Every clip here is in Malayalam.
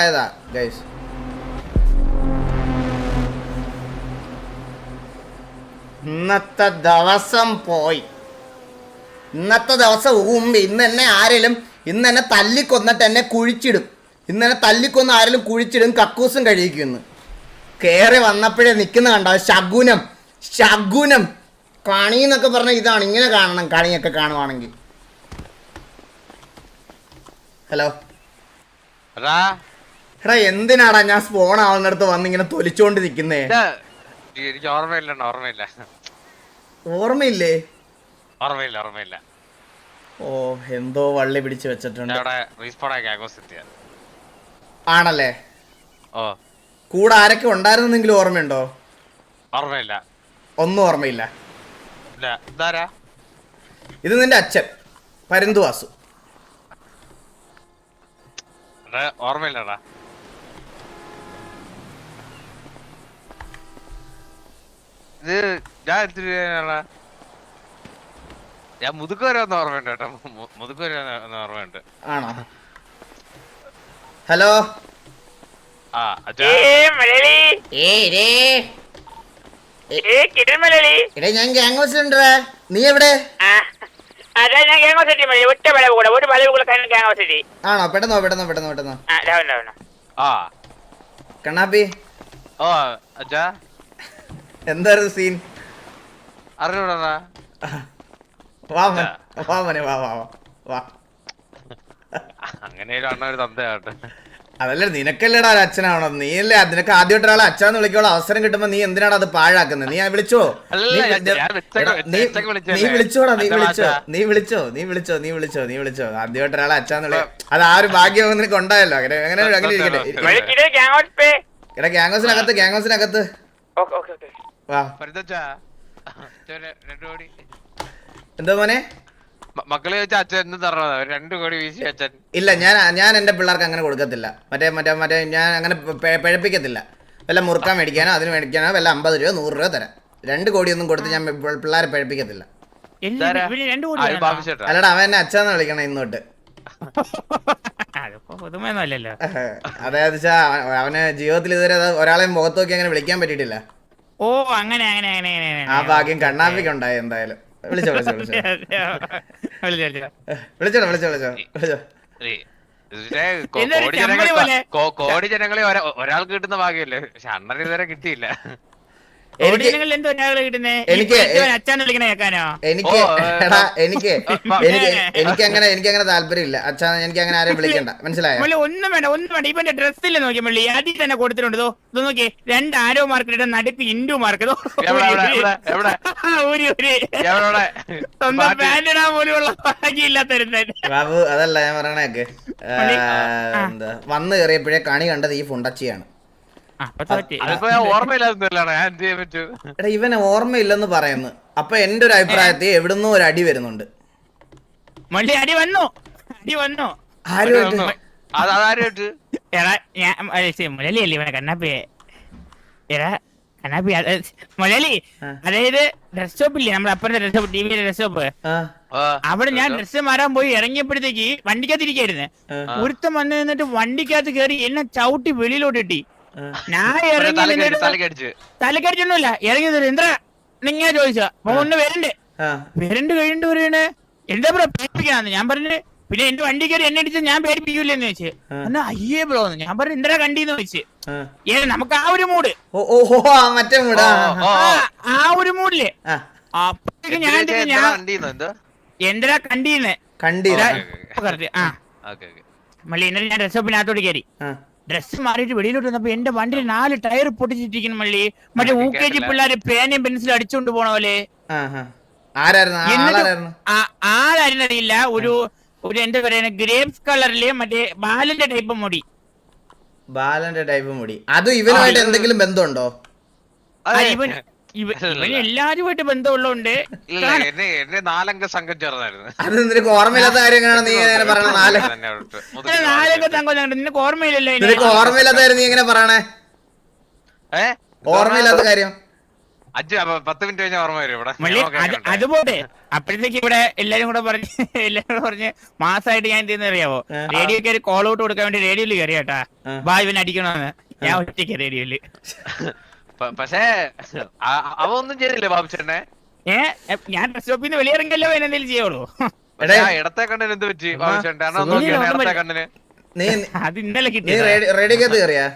ആയതാ ഗൈസ് ഇന്നത്തെ ദിവസം പോയി. ഇന്നത്തെ ദിവസം ഊമ്പി ഇന്ന് എന്നെ ആരെങ്കിലും ഇന്ന് എന്നെ തല്ലിക്കൊന്നിട്ട് എന്നെ കുഴിച്ചിടും. ഇന്ന് എന്നെ തല്ലിക്കൊന്ന് ആരെങ്കിലും കുഴിച്ചിടും കക്കൂസും കഴിയിക്കുന്നു കയറി വന്നപ്പോഴേ നിൽക്കുന്ന കണ്ട? ശകുനം ശകുനം. കണി എന്നൊക്കെ പറഞ്ഞ ഇതാണ്. ഇങ്ങനെ കാണണം കണിയൊക്കെ കാണുവാണെങ്കിൽ. ഹലോ? എടാ എന്തിനാടാ ഞാൻ സ്പോൺ ആവുന്നിടത്ത് വന്ന് ഇങ്ങനെ തൊലിച്ചോണ്ട് നിൽക്കുന്നേ ഇത് എനിക്ക് ഓർമ്മയില്ല ഓർമ്മയില്ല. ഓർമ്മയില്ലേ? ഓർമ്മയില്ല ഓർമ്മയില്ല. ഓ എന്തോ വള്ളി പിടിച്ച് വെച്ചിട്ടുണ്ട്. ആണല്ലേ? ഓ. കൂടെ ആരൊക്കെ ഉണ്ടായിരുന്നെങ്കിലും ഓർമ്മയുണ്ടോ? ഓർമ്മയില്ല. ഒന്നും ഓർമ്മയില്ല. ഇത് നിന്റെ അച്ഛൻ പരന്തുവാസു. ഓർമ്മയില്ലടാ. ഇത് ഞാൻ എടുത്തിട്ടാ ഞാൻ മുതുക്ക് ഓർമ്മയുണ്ട് കേട്ടോ. മു- മുതുക്ക് വരെ ഓർമ്മയുണ്ട്. ആണോ? ഹലോ? ആ അച്ഛാ. എടേ ഞാൻ ഗ്യാങ് ഹൗസിലുണ്ടേ? നീ എവിടെ? ആണോ? പെട്ടെന്നോ പെട്ടെന്നോ പെട്ടെന്നോ പെട്ടെന്നോ കണ്ണാപ്പി? ഓ അച്ഛാ. എന്തായിരുന്നു സീൻ അറിഞ്ഞൂടാ. വാമൻ വാമനെ വാ വാ വാ അങ്ങനെ അണ്ണ ഒരു തന്തയാട്ടെ അതല്ല നിനക്കല്ലേടാ ഒരു അച്ഛനാവണോ. നീ അല്ലേ നിനക്ക് ആദ്യമായിട്ട് ഒരാളെ അച്ഛനെന്ന് വിളിക്കാനുള്ള അവസരം കിട്ടുമ്പോ നീ എന്തിനാണ് അത് പാഴാക്കുന്നത്? നീ വിളിച്ചോ? നീ വിളിച്ചോടാ നീ വിളിച്ചോ നീ വിളിച്ചോ നീ വിളിച്ചോ നീ വിളിച്ചോ നീ വിളിച്ചോ. ആദ്യമായിട്ട് ഒരാളെ അച്ഛന്ന് വിളി അത് ആ ഒരു ഭാഗ്യം നിനക്ക് ഉണ്ടായല്ലോ. അങ്ങനെ അങ്ങനെ അങ്ങനെ ഇരിക്കട്ടെ. എടാ ഗ്യാങ് ഹൗസിനകത്ത് ഗ്യാങ് ഹൗസിനകത്ത് ഓക്കെ ഓക്കെ. കോടി. എന്തോ മോനെ? മക്കളെ വെച്ച അച്ഛൻ എന്ത് തരണത്? രണ്ടു കോടി വീശി അച്ഛൻ. ഇല്ല ഞാൻ ഞാൻ എന്റെ പിള്ളേർക്ക് അങ്ങനെ കൊടുക്കത്തില്ല. മറ്റേ മറ്റേ മറ്റേ ഞാൻ അങ്ങനെ പഴപ്പിക്കത്തില്ല. വല്ല മുറുക്കാൻ മേടിക്കാനോ അതിന് മേടിക്കാനോ വല്ല അമ്പത് രൂപ നൂറ് രൂപ തരാം. രണ്ട് കോടിയൊന്നും കൊടുത്ത് ഞാൻ പിള്ളേരെ പിഴപ്പിക്കത്തില്ല. കോടി അല്ലടാ അവൻ എന്നെ അച്ഛന്ന് വിളിക്കണം ഇന്നോട്ട്. അതായത് അവന് ജീവിതത്തിൽ ഇതുവരെ ഒരാളെയും ഒരാളെ മുഖത്ത് നോക്കി അങ്ങനെ വിളിക്കാൻ പറ്റിയിട്ടില്ല. ഓ അങ്ങനെ അങ്ങനെ അങ്ങനെ അങ്ങനെ ആ ഭാഗ്യം കണ്ണാമ്പിക്ക് ഉണ്ടായി എന്തായാലും. വിളിച്ചോ വിളിച്ചോ വിളിച്ചോ. വിളിച്ചോ, വിളിച്ചോ. വിളിച്ചോ വിളിച്ചോ കോടി ജനങ്ങളെ ഒരാൾക്ക് കിട്ടുന്ന ഭാഗ്യല്ലേ പക്ഷെ അണ്ണന് ഇതുവരെ കിട്ടിയില്ല. എനിക്ക് എനിക്ക് എനിക്ക് എടാ എനിക്ക് എനിക്ക് എനിക്ക് അങ്ങനെ എനിക്ക് അങ്ങനെ താല്പര്യമില്ല. അച്ഛാ എനിക്ക് അങ്ങനെ ആരെയും വിളിക്കണ്ട. മനസ്സിലായോ? ഒന്നും വേണ്ട ഒന്നും വേണ്ട. ഇവന്റെ ഡ്രസ്സിൽ നോക്കി മള്ളി? അതിൽ തന്നെ കൊടുത്തിട്ടുണ്ട്. ഇതോ നോക്കി രണ്ട് ആരോ മാർക്ക് നടുക്ക് ഇൻഡു മാർക്ക്? ഒരു ഒരു സ്വന്തം? പാന്റ് ഇടാൻ പോലുള്ള ബാബു അതല്ല ഞാൻ പറയണേക്ക്. എന്താ വന്ന് കയറിയപ്പോഴേ കണി കണ്ടത് ഈ ഫുണ്ടച്ചിയാണ്. അതിപ്പോ ഞാൻ ഓർമ്മയില്ലാത്തല്ലാണ് ഞാൻ എന്ത് ചെയ്യാൻ പറ്റൂ? എടാ ഇവന് ഓർമ്മയില്ലെന്ന് പറയുന്നു. അപ്പൊ എന്റെ ഒരു അഭിപ്രായത്തിൽ എവിടുന്നോ ഒരു അടി വരുന്നുണ്ട്. മള്ളി അടി വന്നു. അടി വന്നു. ആരുമായിട്ട് അത് എടാ ഞാൻ മുരളി അല്ലേ എടാ കണ്ണാപ്പി മുരളി. അതായത് ഡ്രസ് ഷോപ്പ് ഇല്ലേ? നമ്മുടെ അപ്പുറത്തെ ഡ്രസ് ഷോപ്പ് ടിവിയിലെ ഡ്രസ് ഷോപ്പ് അവിടെ ഞാൻ ഡ്രസ് മാറാൻ പോയി ഇറങ്ങിയപ്പോഴത്തേക്ക് വണ്ടിക്കകത്ത് ഇരിക്കായിരുന്നു ഒരുത്തം വന്നു നിന്നിട്ട് വണ്ടിക്കകത്ത് കയറി എന്നെ ചവിട്ടി വെളിയിലോട്ട് ഇട്ടി. ഞാൻ ഇറങ്ങി തലക്കടിച്ചൊന്നുമില്ല. ഇറങ്ങി നിന്നിട്ട് എന്താ നിങ്ങനെ ചോദിച്ചാ ഒന്ന് വരണ്ട്. ആ, വരണ്ട് കഴിഞ്ഞിട്ട് പറയണേ. എന്താ ബ്രോ പേടിപ്പിക്കാന്ന് ഞാൻ പറഞ്ഞു പിന്നെ എന്റെ വണ്ടി കയറി എന്നെ അടിച്ച് ഞാൻ പേടിപ്പിക്കൂലെന്ന് ചോദിച്ചു. ആ. എന്നാ അയ്യേ ബ്രോ ഞാൻ പറഞ്ഞു ഇന്ദ്ര കണ്ടീന്ന് വെച്ച് ഏ നമുക്ക് ആ ഒരു മൂഡ്. മറ്റേ മൂടാ ആ, ആ ഒരു മൂഡിൽ. ആ. അപ്പോഴേക്ക് ഞാൻ എന്തിനാ കണ്ടീന്ന്? കണ്ടീന്ന്. ആ. Okay okay. മള്ളി എന്നിട്ട് ഞാൻ ഡ്രസ്സപ്പിനകത്തോട്ട് കയറി. ആ, ഡ്രസ് മാറിയിട്ട് വെളിയിലോട്ട് വന്നപ്പോ എന്റെ വണ്ടിയിൽ നാല് ടയർ പൊട്ടിച്ചിട്ടിരിക്കുന്നു മള്ളി. മറ്റേ ഊ കെ ജി. പിള്ളേര് പേനയും പെൻസിലും അടിച്ചുകൊണ്ട് പോണ പോലെ. ആരായിരുന്നറിയില്ല. ഒരു ഒരു എന്താ പറയുക ഗ്രേപ്സ് കളറിൽ മറ്റേ ബാലന്റെ ടൈപ്പ് മുടി. ബാലന്റെ ടൈപ്പ് മുടി. അത് ഇവനുമായിട്ട് എന്തെങ്കിലും ബന്ധമുണ്ടോ? ആ, ഇവൻ ഇവ-. ഇവന് എല്ലാരുമായിട്ട് ബന്ധമുള്ളതുകൊണ്ട് ഇല്ല എന്നെ എന്നെ നാലംഗ സംഘം ചേർന്നായിരുന്നു. അത് നിനക്ക് ഓർമ്മയില്ലാത്ത കാര്യങ്ങളാണ് നീ എങ്ങനെ പറയണ നാല് തന്നെ അവിടുത്തെ ഇങ്ങനെ മുതുകിൽ നാലൊക്കെ വാങ്ങിയിട്ട്. തങ്കം ഞങ്ങളുടെ നിനക്ക് ഓർമ്മയില്ലല്ലോ ഇതിനെ? നിനക്ക് ഓർമ്മയില്ലാത്ത കാര്യം നീ എങ്ങനെ പറയണേ? ഏ? ഓർമ്മയില്ലാത്ത കാര്യം. അഞ്ച് അപ്പൊ പത്ത് മിനിറ്റ് കഴിഞ്ഞാൽ ഓർമ്മ വരും ഇവിടെ. മള്ളി ഞാൻ അത് നോക്കാൻ അതുപോട്ടെ അപ്പോഴത്തേക്ക് ഇവിടെ എല്ലാരും കൂടെ പറഞ്ഞ് എല്ലാരും കൂടെ പറഞ്ഞ് മാസമായിട്ട് ഞാൻ എന്തെന്ന് അറിയാവോ? റേഡിയോ റേഡിയോക്ക് ഒരു കോൾ ഔട്ട് കൊടുക്കാൻ വേണ്ടി റേഡിയോയിൽ കയറി കേട്ടാ. ആ. ബാ ഇവൻ അടിക്കണമെന്ന് ഞാൻ ഒറ്റയ്ക്ക് റേഡിയോയിൽ പക്ഷേ അവ ഒന്നും ചെയ്തില്ലേ ബാബുച്ചേട്ടനെ? ഏ ഞാൻ ബസ് സ്റ്റോപ്പിൽ നിന്ന് വെളിയിറങ്ങല്ലോ എന്നെന്തെങ്കിലും ചെയ്യുള്ളൂ? ഇടത്തെ കണ്ണിന് എന്ത് പറ്റി ബാബുച്ചേട്ടൻ. കണ്ണിന്. അത് ഇന്നലെ കയറിയാ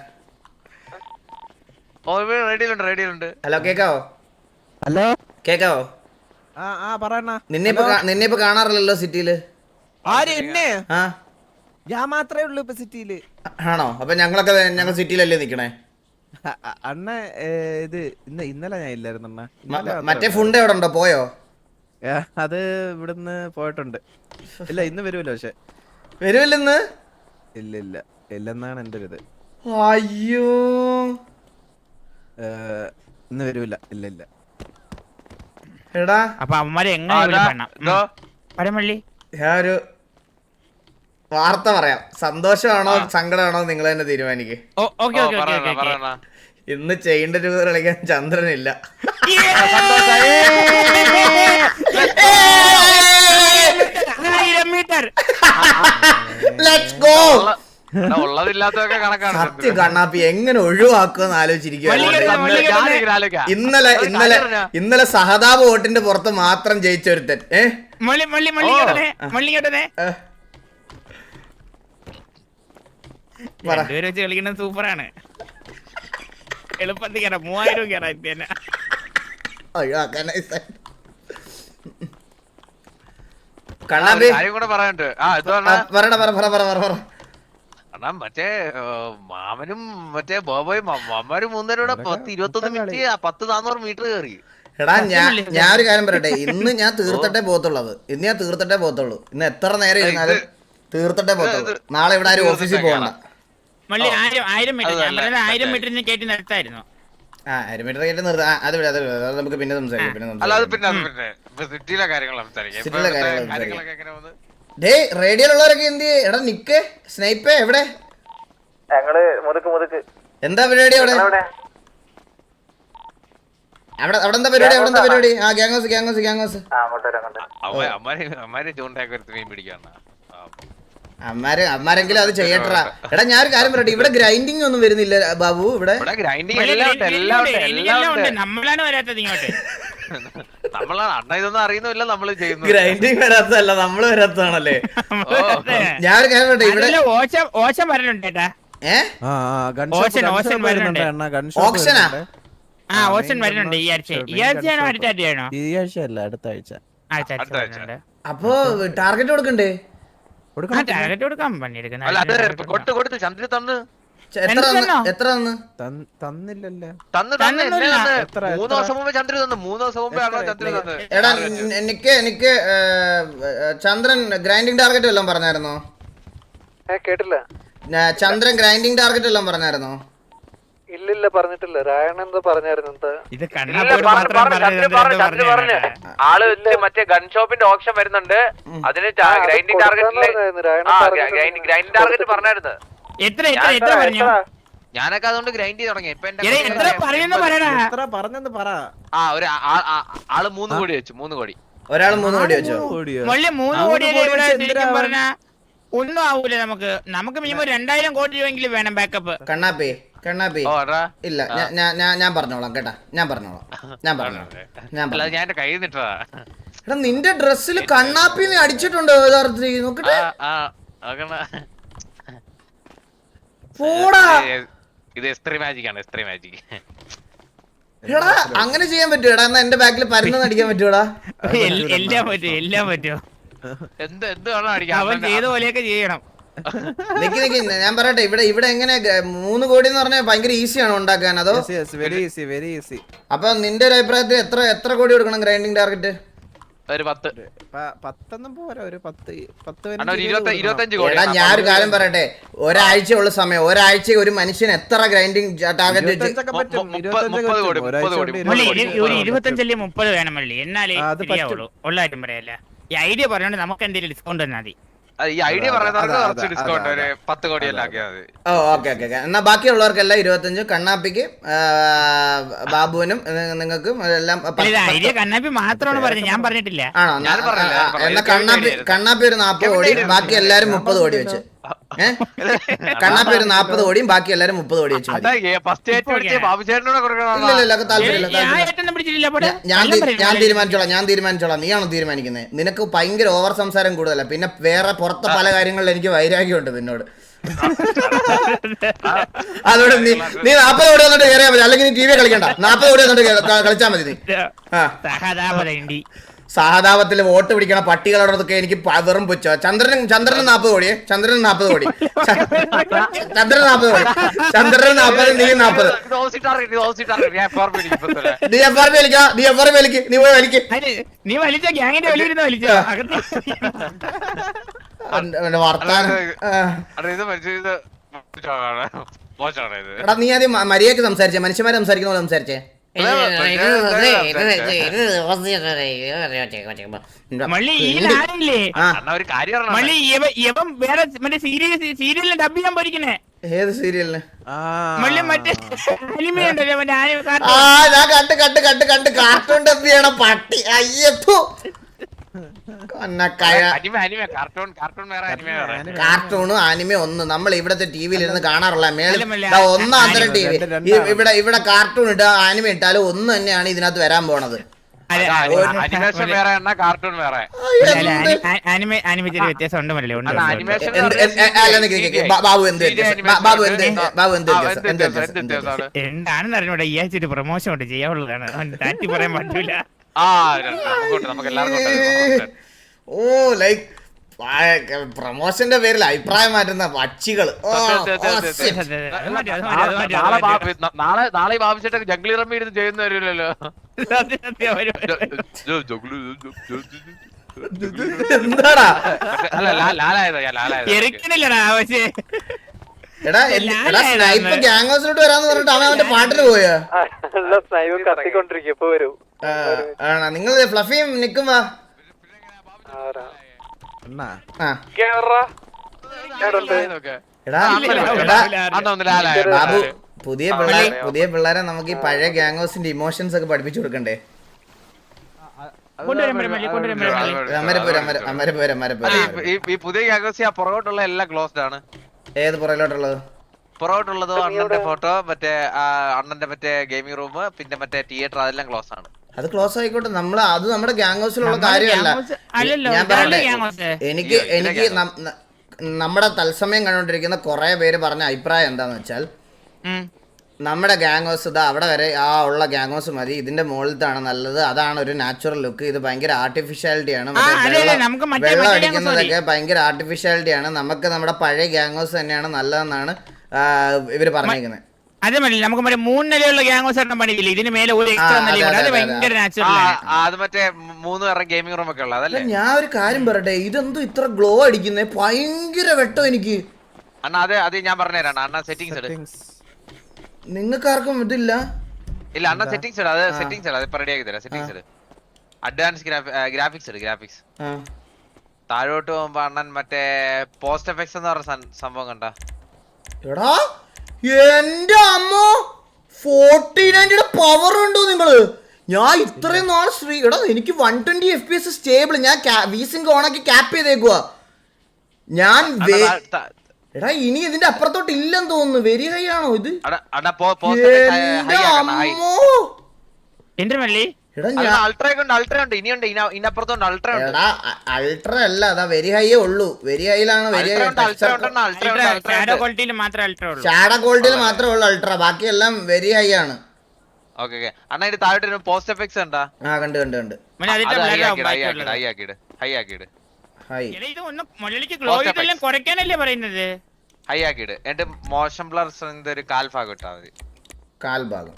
ഹലോ കേക്കാവോ? ഹലോ? കേക്കാവോ? നിന്നെ ഇപ്പൊ നിന്നെ ഇപ്പൊ കാണാറില്ലല്ലോ സിറ്റിയിൽ. ആര് എന്നെ? ഞാൻ മാത്രമേ ഉള്ളൂ ഇപ്പൊ സിറ്റിയിൽ. ആണോ? അപ്പൊ ഞങ്ങളൊക്കെ ഞങ്ങൾ സിറ്റിയിലല്ലേ നിക്കണേ? അണ്ണ ഇത് ഇന്ന് ഇന്നലെ ഞാൻ ഇല്ലായിരുന്നു അണ്ണ. മറ്റേ ഫുഡ് ഫുണ്ട് എവിടെ ഉണ്ടോ പോയോ അത് ഇവിടുന്ന് പോയിട്ടുണ്ട്. ഇല്ല ഇന്ന് വരുമല്ലോ പക്ഷെ. വരുമല്ലെന്ന് ഇല്ല ഇല്ല. ഇല്ലെന്നാണ് എന്റെ ഒരു ഇത് അയ്യോ ഇന്ന് വരൂല ഇല്ല ഇല്ല. എടാ. അപ്പൊ അവന്മാരെ ആ, എങ്ങനെ. പരമള്ളി ഞാൻ ഒരു വാർത്ത പറയാം. സന്തോഷമാണോ? സങ്കടമാണോ? നിങ്ങൾ തന്നെ തീരുമാനിക്ക്. ഇന്ന് ചെയ്യേണ്ട ഒരു കളിക്കാൻ ചന്ദ്രനില്ല. കണക്കാണ് സത്യം കണ്ണാപ്പി എങ്ങനെ ഒഴിവാക്കുമെന്ന് ആലോചിച്ചിരിക്കുക. ഇന്നലെ ഇന്നലെ ഇന്നലെ സഹതാപ് വോട്ടിന്റെ പുറത്ത് മാത്രം ജയിച്ചൊരുത്തൻ ഏ? മള്ളി മള്ളി മള്ളി കേട്ടനെ മള്ളി കേട്ടനെ ഏ. പറ. രണ്ടുപേരും വെച്ച് കളിക്കുന്നത് സൂപ്പറാണ് എളുപ്പത്തിൽ മൂവായിരം കയറാം ഇത് തന്നെ. ഒഴിവാക്കാനായി കാര്യം കൂടെ പറയാനുണ്ട്. ആ ഇത് പറ പറ പറ പറ അണ്ണാ മറ്റേ മാമനും മറ്റേ ബോബോയും അമ്മമാരും മൂന്നേരും കൂടെ പത്ത് ഇരുപത്തൊന്ന് മിനിറ്റ് ആ പത്ത് നാന്നൂറ് മീറ്റർ കയറി എടാ ഞാൻ ഞാൻ ഒരു കാര്യം പറയട്ടെ. ഇന്ന് ഞാൻ തീർത്തട്ടേ പോകത്തുള്ളത് ഇന്ന് ഞാൻ തീർത്തട്ടേ പോകത്തുള്ളൂ. ഇന്ന് എത്ര നേരം ഇരുന്നാലും തീർത്തട്ടേ പോകത്തുള്ളൂ. നാളെ ഇവിടെ ആരും ഓഫീസിൽ പോകണ്ട. മള്ളി ആയിരം ആയിരം മീറ്റർ. ഞാൻ പറഞ്ഞത് ആയിരം മീറ്ററിന് കയറ്റി നിർത്തായിരുന്നു. ആ അരമീറ്റർ കഴിഞ്ഞിട്ട് നിർത്താം. ആ, അത് വിടാം അത് വിടാം. അത് നമുക്ക് പിന്നെ സംസാരിക്കാം പിന്നെ അല്ല അത് സംസാരിക്കാം പിന്നെ അത് പിന്നെ. ഇപ്പൊ സിറ്റിയിലെ കാര്യങ്ങൾ സംസാരിക്കാം. ഇപ്പൊ സിറ്റിയിലെ ഇവിടുത്തെ കാര്യങ്ങൾ കാര്യങ്ങളൊക്കെ എങ്ങനെ വന്ന് ഡേ റേഡിയോയിലുള്ളവരൊക്കെ എന്ത് ചെയ്യ്? എടാ നിക്ക്. സ്നൈപ്പേ എവിടെ? ഞങ്ങൾ മുതുക്ക് മുതുക്ക്. എന്താ പരിപാടി അവിടെ? അവിടെ അവിടെ എന്താ പരിപാടി? അവിടെ എന്താ പരിപാടി? ആ. ഗ്യാങ്ങോസ് ഗ്യാങ്ങോസ് ഗ്യാങ്ങോസ്. ആ അങ്ങോട്ട് വരാം അങ്ങോട്ട് വരാം. അമ്മ അമ്മാര് അമ്മാര് ചൂണ്ടയൊക്കെ എടുത്ത് മീൻ പിടിക്കാണ് അമ്മാര് അമ്മാരെങ്കിലും അത് ചെയ്യട്ടാ എടാ ഞാൻ ഒരു കാര്യം പറയട്ടെ ഇവിടെ ഗ്രൈൻഡിങ് ഒന്നും വരുന്നില്ല ബാബു ഇവിടെ? ഇവിടെ ഗ്രൈൻഡിങ് വരാത്തല്ല നമ്മളാണ് വരാത്തത് ഇങ്ങോട്ട്. നമ്മളാണ് അണ്ണ ഇതൊന്നും അറിയുന്നില്ല നമ്മൾ ചെയ്യുന്നു ഗ്രൈൻഡിങ് വരാത്തതല്ല നമ്മൾ വരാത്തതാണല്ലേ? ഞാൻ ഒരു കാര്യം പറയട്ടെ ഇവിടെ ഓശം ഓശം വരലുണ്ട് ഏ? ആ ആ ഓഷൻ, ഓഷൻ വരുന്നുണ്ട് വരുന്നുണ്ട്. അണ്ണ ഗൺ ഓപ്ഷനാ? ആ? ഓശൻ വരുന്നുണ്ട് ഈ ആഴ്ച. ഈ ആഴ്ചയാണോ അടുത്ത ആഴ്ചയാണോ? ഈ ആഴ്ച അല്ല അടുത്ത ആഴ്ച. ആഴ്ച ആഴ്ച അടുത്ത ആഴ്ച. അപ്പൊ ടാർഗറ്റ് കൊടുക്കണ്ടേ. മൂന്ന്? ദിവസം മുമ്പ് ചന്ദ്രൻ തന്നു. മൂന്ന് ദിവസം മുമ്പേ ആണോ ചന്ദ്രൻ തന്നത് എടാ എനിക്ക് എനിക്ക് ചന്ദ്രൻ ഗ്രൈൻഡിങ് ടാർഗറ്റ് എല്ലാം പറഞ്ഞായിരുന്നോ? കേട്ടില്ല. ചന്ദ്രൻ ഗ്രൈൻഡിങ് ടാർഗറ്റ് എല്ലാം പറഞ്ഞായിരുന്നോ? ഇല്ലില്ല പറഞ്ഞിട്ടില്ല. രായണ എന്താ പറഞ്ഞായിരുന്നു. ഇത് പറഞ്ഞു. ആൾ വെച്ച് മറ്റേ ഗൺ ഷോപ്പിന്റെ ഓപ്ഷൻ വരുന്നുണ്ട്. അതിന് ഗ്രൈൻഡിങ് പറഞ്ഞിട്ടുണ്ട്. ഗ്രൈൻഡിങ് ടാർഗറ്റ് പറഞ്ഞായിരുന്നു. എത്ര എത്ര എത്ര പറഞ്ഞു? ഞാനൊക്കെ അതുകൊണ്ട് ഗ്രൈൻഡ് ചെയ്ത് തുടങ്ങി. ഇപ്പൊ എന്റെ എത്ര പറയുന്ന പറയടാ? എത്ര പറഞ്ഞെന്ന് പറ. ആ ഒരു ആൾ മൂന്ന് കോടി വെച്ചു മൂന്ന് കോടി. ഒരാൾ മൂന്ന് കോടി വെച്ചു? മൂന്ന് കോടി ഒന്നും ആവൂല നമുക്ക്. നമുക്ക് മിനിമം രണ്ടായിരം കോടി രൂപയെങ്കിലും വേണം ബാക്കപ്പ് കണ്ണാപ്പി. കണ്ണാപ്പി. ഇല്ല ഞാൻ- ഞാൻ ഞാൻ ഞാൻ പറഞ്ഞോളാം കേട്ടാ. ഞാൻ പറഞ്ഞോളാം. ഞാൻ പറഞ്ഞോളാം. ഞാൻ കയ്യിൽ നിട്ടതാ എടാ നിന്റെ ഡ്രസ്സിൽ കണ്ണാപ്പി നീ അടിച്ചിട്ടുണ്ടോ യഥാർത്ഥത്തിൽ. നോക്കട്ടെ. ആ ആ നോക്കണ. പോടാ. ഇത് എസ്ത്രി മാജിക് ആണ് എസ്ത്രി മാജിക് എടാ അങ്ങനെ ചെയ്യാൻ പറ്റുമോ എടാ എന്നാ എന്റെ ബാക്കിൽ പരന്ന് അടിക്കാൻ പറ്റുമോടാ എല്ലാം പറ്റും എല്ലാം പറ്റും. എന്ത് എന്ത് വേണം അടിക്കാൻ അവൻ ചെയ്ത പോലെയൊക്കെ ചെയ്യണം. നിക്ക് നിക്ക്. ഞാൻ പറയട്ടെ ഇവിടെ ഇവിടെ എങ്ങനെ മൂന്ന് കോടി എന്ന് പറഞ്ഞാൽ ഭയങ്കര ഈസിയാണ് ഉണ്ടാക്കാൻ? അതോ? Very easy very easy very അപ്പൊ നിന്റെ ഒരു അഭിപ്രായത്തിൽ എത്ര എത്ര കോടി കൊടുക്കണം ഗ്രൈൻഡിങ് ടാർഗറ്റ്? ഒരു പത്ത്. പ- പത്തൊന്നും പോരാ. ഒരു പത്ത് പത്ത് എടാ ഞാൻ ഒരു കാര്യം പറയട്ടെ. ഒരാഴ്ച ഉള്ള സമയം. ഒരാഴ്ച ഒരു മനുഷ്യൻ എത്ര ഗ്രൈൻഡിങ് ടാർഗറ്റ് ഒരു. ഇരുപത്തഞ്ചല്ലേ മുപ്പത് വേണം മള്ളി? എന്നാലേ ഉള്ള കാര്യം പറയല്ലേ. ഈ ഐഡിയ പറഞ്ഞോണ്ട് നമുക്ക് എന്തെങ്കിലും ഡിസ്കൗണ്ട് തന്നാൽ മതി. ഈ ഐഡിയ പറയുന്നവർക്ക് കുറച്ച് ഡിസ്കൗണ്ട് ഒരു. പത്ത് കോടിയെല്ലാം ആക്കിയാൽ മതി ഓ ഓക്കെ ഓക്കെ ഓക്കെ. എന്നാൽ ബാക്കിയുള്ളവർക്കെല്ലാം ഇരുപത്തഞ്ചും കണ്ണാപ്പിക്ക് ബാബുവിനും നിങ്ങൾക്കും എല്ലാം പത്ത്- ഇത് ഐഡിയ കണ്ണാപ്പി മാത്രമാണ് പറഞ്ഞത് ഞാൻ പറഞ്ഞിട്ടില്ല. ആണോ? ഞാൻ പറഞ്ഞില്ല, ഞാൻ പറഞ്ഞില്ല. എന്നാ കണ്ണാപ്പി കണ്ണാപ്പി ഒരു നാപ്പത് കോടി ബാക്കി എല്ലാരും മുപ്പത് കോടി വെച്ച്. കണ്ണാപ്പി ഒരു നാപ്പത് കോടിയും ബാക്കി എല്ലാരും മുപ്പത് കോടി വെച്ചു ഞാൻ തീരുമാനിച്ചോളാം ഞാൻ തീരുമാനിച്ചോളാം. നീയാണോ തീരുമാനിക്കുന്നത്? നിനക്ക് ഭയങ്കര ഓവർ സംസാരം കൂടുതലല്ല പിന്നെ വേറെ പുറത്തെ പല കാര്യങ്ങളിൽ എനിക്ക് വൈരാഗ്യമുണ്ട് നിന്നോട്. അതോടെ നീ നീ നാപ്പത് കോടി വന്നിട്ട് കയറിയാൽ മതി. അല്ലെങ്കിൽ നീ ടി വി കളിക്കണ്ട. നാപ്പത് കോടി വന്നിട്ട് കളിച്ചാൽ മതി നീ. ആ. സഹതാപത്തിൽ വോട്ട് പിടിക്കണ പട്ടികളോടൊക്കെ എനിക്ക് പ- വെറും പുച്ചോ ചന്ദ്രൻ ചന്ദ്രൻ നാപ്പത് കോടിയെ ചന്ദ്രൻ നാപ്പത് കോടി ചന്ദ്രൻ നാപ്പത് കോടി ചന്ദ്രൻ നാപ്പത് നീ നാപ്പത് നീ എഫ് ആർ വലിക്ക നീ എഫ് ആർ വലിക്ക് നീ പോയി വലിക്ക് നീ വലിച്ച ഗ്യാങ്ങിന്റെ വലിയിരുന്ന വലിച്ച വർത്താനം എടാ നീ ആദ്യം മര്യാദയ്ക്ക് സംസാരിച്ചേ മനുഷ്യന്മാരെ സംസാരിക്കുന്ന പോലെ സംസാരിച്ചേ മള്ളി ഈ ആരില്ലേ ആ. അണ്ണാ ഒരു കാര്യം പറഞ്ഞോ മള്ളി ഇവ ഇവൻ വേറെ മറ്റേ സീരിയൽ സീരിയലിന് ഡബ് ചെയ്യാൻ പോയിരിക്കണേ ഏത് സീരിയലിന്. ഞാൻ കണ്ട് കണ്ട് കണ്ട് കണ്ട് കാർട്ടൂൺ ഡബ് ചെയ്യണ പട്ടി. അയ്യപ്പോ കാർട്ടൂണും ആനിമ ഒന്ന്. നമ്മൾ ഇവിടത്തെ ടി വിയിൽ ഇരുന്ന് കാണാറുള്ള മേളിൽ ഒന്നാം തരം ടി വി. ഇവിടെ ഇവിടെ കാർട്ടൂൺ ഇട്ടാ ആനിമ ഇട്ടാലും ഒന്ന് തന്നെയാണ് ഇതിനകത്ത് വരാൻ പോണത്. അനിമേഷൻ വേറെ കാർട്ടൂൺ വേറെ? വ്യത്യാസം ഉണ്ട് ബാബു എന്ത് ബാബു എന്ത് ബാബു എന്ത്? എന്താണെന്ന് അറിഞ്ഞൂടെ ഈ ആഴ്ച പ്രൊമോഷൻ ഉണ്ട് ചെയ്യാനുള്ളതാണ് അവൻ താറ്റി പറയാൻ പറ്റൂല. ഓ ലൈക്ക് പ്രൊമോഷന്റെ പേരിൽ അഭിപ്രായം മാറ്റുന്ന പക്ഷികൾ നാളെ നാളെ അത് മതി. ബാബു- ന- നാളെ നാളെ ബാബുച്ചേട്ടൻ ജംഗ്ലി റമ്മി ഇരുന്ന് ചെയ്യുന്ന വരില്ലല്ലോ സത്യം, സത്യം, വരും, വരും. എന്താടാ? എടാ എടാ സ്നൈപ്പ്. ഗ്യാങ് ഹൗസിലോട്ട് വരാന്ന് പറഞ്ഞിട്ട് അവൻ അവന്റെ പാട്ടിന് പോയാ? കത്തിക്കൊണ്ടിരിക്കും ഇപ്പൊ വരും. ആണോ? നിങ്ങൾ ഫ്ലഫിയും നിക്കും വാ ബാബു പുതിയ പിള്ളേർ പുതിയ പിള്ളേരെ നമുക്ക് ഈ പഴയ ഗാംഗോസിന്റെ ഹൗസിന്റെ ഇമോഷൻസ് ഒക്കെ പഠിപ്പിച്ചു കൊടുക്കണ്ടേ? ഈ- പുതിയ ഗ്യാഗോസി ആ പുറകോട്ടുള്ള എല്ലാം ക്ലോസ്ഡ് ആണ്. ഏത് പുറകിലോട്ടുള്ളത്? പുറകോട്ടുള്ളത് അണ്ണന്റെ ഫോട്ടോ മറ്റേ അണ്ണന്റെ മറ്റേ ഗെയിമിംഗ് റൂം പിന്നെ മറ്റേ തിയേറ്റർ അതെല്ലാം ക്ലോസ് ആണ്. അത് ക്ലോസ് ആയിക്കോട്ടെ. നമ്മൾ അത് നമ്മുടെ ഗ്യാങ് ഹൗസിലുള്ള കാര്യമല്ല. ഞാൻ പറയട്ടെ. എനിക്ക് എനിക്ക് നമ്മുടെ തത്സമയം കണ്ടുകൊണ്ടിരിക്കുന്ന കുറെ പേര് പറഞ്ഞ അഭിപ്രായം എന്താന്ന് വെച്ചാൽ. നമ്മുടെ ഗ്യാങ് ഹൗസ് ഇതാ അവിടെ വരെ ആ ഉള്ള ഗ്യാങ് ഹൗസ് മതി. ഇതിന്റെ മുകളിലത്താണ് നല്ലത്. അതാണ് ഒരു നാച്ചുറൽ ലുക്ക് ഇത് ഭയങ്കര ആർട്ടിഫിഷ്യാലിറ്റി ആണ്. വെള്ളം- അടിക്കുന്നതൊക്കെ ഭയങ്കര ആർട്ടിഫിഷ്യാലിറ്റി ആണ്. നമുക്ക് നമ്മുടെ പഴയ ഗ്യാങ് ഹൗസ് തന്നെയാണ് നല്ലതെന്നാണ് ഇവർ പറഞ്ഞിരിക്കുന്നത് അത് മതി നമുക്ക് മറ്റേ മൂന്ന് നിലയുള്ള ഗ്യാങ് ഹൗസ് ഒരെണ്ണം പണിയില്ല? ഇതിന് മേലെ ഒരു എക്സ്ട്രാ ആ, നിലയുണ്ട് അതെ, അത് അതെ, ഭയങ്കര ആ നാച്ചുറൽ ആ, അത് മറ്റേ മൂന്ന് പേരുടെ ഗെയിമിംഗ് റൂം ഒക്കെ ഉള്ളത്. അതല്ലേ? ഞാൻ ഒരു കാര്യം പറയട്ടെ. ഇതെന്തോ ഇത്ര ഗ്ലോ അടിക്കുന്നേ? ഭയങ്കര വെട്ടം എനിക്ക്. അണ്ണാ അത് അത് ഞാൻ പറഞ്ഞുതരാണ് അണ്ണാ. സെറ്റിംഗ്സ് ഇട്. നിങ്ങൾക്ക് ആർക്കും ഇതില്ല? ഇല്ല അണ്ണാ സെറ്റിംഗ്സ് ഇട്. അത് സെറ്റിംഗ്സ് ഇട്. അത് ഇപ്പൊ റെഡി ആക്കി തരാം. സെറ്റിംഗ്സ് ഇട്. അഡ്വാൻസ് ഗ്രാഫിക്സ് ഇട് ഗ്രാഫിക്സ് ആ. താഴോട്ട് പോകുമ്പോ അണ്ണൻ മറ്റേ പോസ്റ്റ് എഫക്ട്സ് എന്ന് പറഞ്ഞ സംഭവം കണ്ട. എടാ എന്റെ അമ്മ ഫോർട്ടി നയന്റിയുടെ പവർ ഉണ്ടോ നിങ്ങൾ? ഞാൻ ഇത്രയും നാൾ ശ്രീ എടാ എനിക്ക് one twenty F P S stable ഞാൻ വീസിംഗ് ഓണാക്കി ക്യാപ്പ് ചെയ്തേക്കുവാ. ഞാൻ എടാ ഇനി ഇതിന്റെ അപ്പുറത്തോട്ട് ഇല്ലെന്ന് തോന്നുന്നു. വെരി ഹൈ ആണോ ഇത്? എന്റെ അമ്മോ! അൾട്ര ഉണ്ട് അൾട്ര ഉണ്ട് ഇനിയുണ്ട് ഇന- ഇനപ്പുറത്തുണ്ട് അൾട്ര ഉണ്ട് എടാ അൾട്ര അല്ല അതാ വെരി ഹൈയേ ഉള്ളൂ. വെരി ഹൈയിലാണ് വെരി ഹൈ അൾട്ര ഉണ്ട് അൾട്ര ഉണ്ട് അൾട്ര ഷാഡോ ക്വാളിറ്റിയിൽ മാത്രമേ അൾട്ര ഉള്ളൂ. ഷാഡ ഗോൾഡിൽ മാത്രമേ ഉള്ളൂ അൾട്ര ബാക്കിയെല്ലാം വെരി ഹൈ ആണ്. ഓക്കെ ഓക്കെ അണ്ണാ ഇത് താഴോട്ട് പോസ്റ്റ് എഫക്ട്സ് ഉണ്ടാ ആ കണ്ട് കണ്ട് കണ്ട്. ഹൈ കുറയ്ക്കാനല്ലേ പറയുന്നത്? ഹൈ എന്നിട്ട് ബ്ലർസ് ഒരു കാൽഭാഗം ഇട്ടാ മതി. കാൽഭാഗം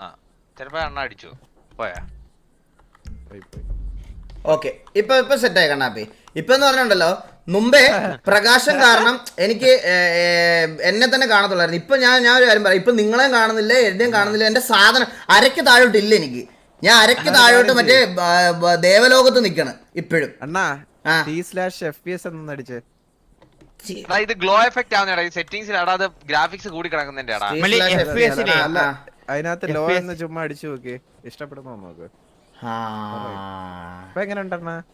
ആ. ചിലപ്പോ അണ്ണ അടിച്ചു. പോയാ. പോയി, പോയി. ഓക്കെ ഇപ്പൊ ഇപ്പൊ സെറ്റായി കണ്ണാപ്പി. ഇപ്പൊ എന്ന് പറഞ്ഞിട്ടുണ്ടല്ലോ മുമ്പേ പ്രകാശം കാരണം എനിക്ക് എന്നെ തന്നെ കാണത്തുള്ളായിരുന്നു. ഇപ്പൊ ഞാൻ ഞാൻ ഒരു കാര്യം പറയാം. ഇപ്പൊ നിങ്ങളെയും കാണുന്നില്ല എന്നെയും കാണുന്നില്ല എന്റെ സാധനം അരക്ക് താഴോട്ട് ഇല്ല എനിക്ക്. ഞാൻ അരക്ക് താഴോട്ട് മറ്റേ ദേവലോകത്ത് നിക്കണം ഇപ്പോഴും. അണ്ണാ T slash F P S എന്നൊന്ന് അടിച്ചേ ഇത് ഗ്ലോ എഫക്റ്റ് ആവുന്നേടാ. ഈ സെറ്റിംഗ്സിൽ അത് ഗ്രാഫിക്സ് കൂടി കിടക്കുന്നതിന്റെ അതിനകത്ത് ലോ. എന്ന് ചുമ്മാ അടിച്ചു നോക്കി. ഇഷ്ടപ്പെടുന്നോ നോക്ക്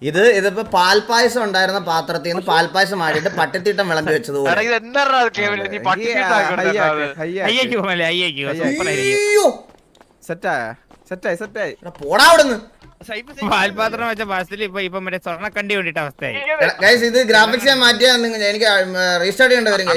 ഇത് ഇതിപ്പോ പാൽപായസം ഉണ്ടായിരുന്ന പാത്രത്തിൽ നിന്ന് പാൽപായസം ആടിയിട്ട് പട്ടിത്തീട്ടം വിളമ്പി വെച്ചത് പാൽപാത്രം വെച്ച ബസ്സിൽ ഇപ്പൊ ഇപ്പൊ മറ്റേ സ്വർണക്കണ്ടി വേണ്ടിട്ട് അവസ്ഥയായി. ഇത് ഗ്രാഫിക്സ് ഞാൻ മാറ്റിയാ എനിക്ക് റീസ്റ്റാർട്ട് ചെയ്യേണ്ടി വരും.